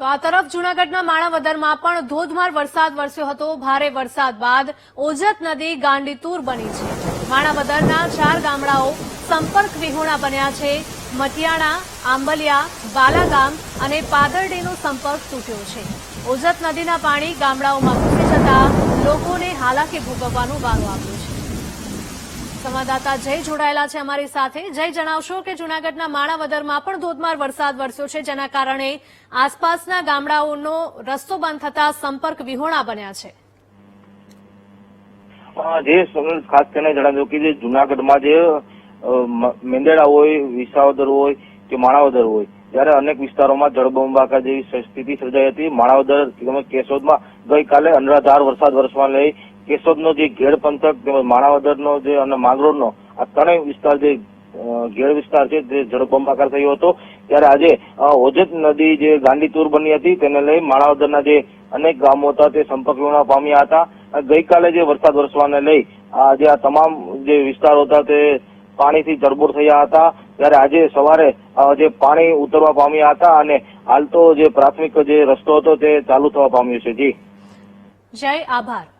તો આ તરફ જૂનાગઢના માણાવદરમાં પણ ધોધમાર વરસાદ વરસ્યો હતો. ભારે વરસાદ બાદ ઓજત નદી ગાંડીતુર બની છે. માણાવદરના ચાર ગામડાઓ સંપર્ક વિહોણા બન્યા છે. મટિયાણા, આંબલિયા, બાલાગામ અને પાદરડીનો સંપર્ક તૂટ્યો છે. ઓજત નદીના પાણી ગામડાઓમાં ઘૂસી જતા લોકોને હાલાકી ભોગવવાનું વારો આપ્યું છે. સંવાદદાતા જય જોડાયેલા છે અમારી સાથે. જય જણાવશો કે જૂનાગઢના માણાવદરમાં પણ ધોધમાર વરસાદ વરસ્યો છે જેના કારણે આસપાસના ગામડાઓનો રસ્તો બંધ થતા સંપર્ક વિહોણા બન્યા છે. જે સોનલ ખાસ કરીને જણાવ્યું કે જે જુનાગઢમાં જે અ, મ- હોય વિસાવદર હોય કે માણાવદર હોય ત્યારે અનેક વિસ્તારોમાં જળબંબાકાર જેવી સ્થિતિ સર્જાઈ હતી. માણાવદર કેશોદમાં ગઈકાલે અનરાધાર વરસાદ વરસવા લઈ કેશોદનો જે ઘેડ પંથક તેમજ માણાવદરનો જે અને માંગરોળનો આ ત્રણેય વિસ્તાર જે ઘેડ વિસ્તાર છે તે જળબંબાકાર થયો હતો. ત્યારે આજે અ, ઓજત નદી જે ગાંડીતુર બની હતી તેને લઈ માણાવદરના જે અનેક ગામો હતા તે સંપર્ક વિહોણા પામ્યા હતા. ગઈકાલે જે વરસાદ વરસવાને લઈ આજે આ તમામ જે વિસ્તારો હતા તે પાણીથી જળબોળ થયા હતા. ત્યારે આજે સવારે જે પાણી ઉતરવા પામ્યા હતા અને હાલ તો જે પ્રાથમિક જે રસ્તો હતો તે ચાલુ થવા પામ્યો છે. જી. જય આભાર.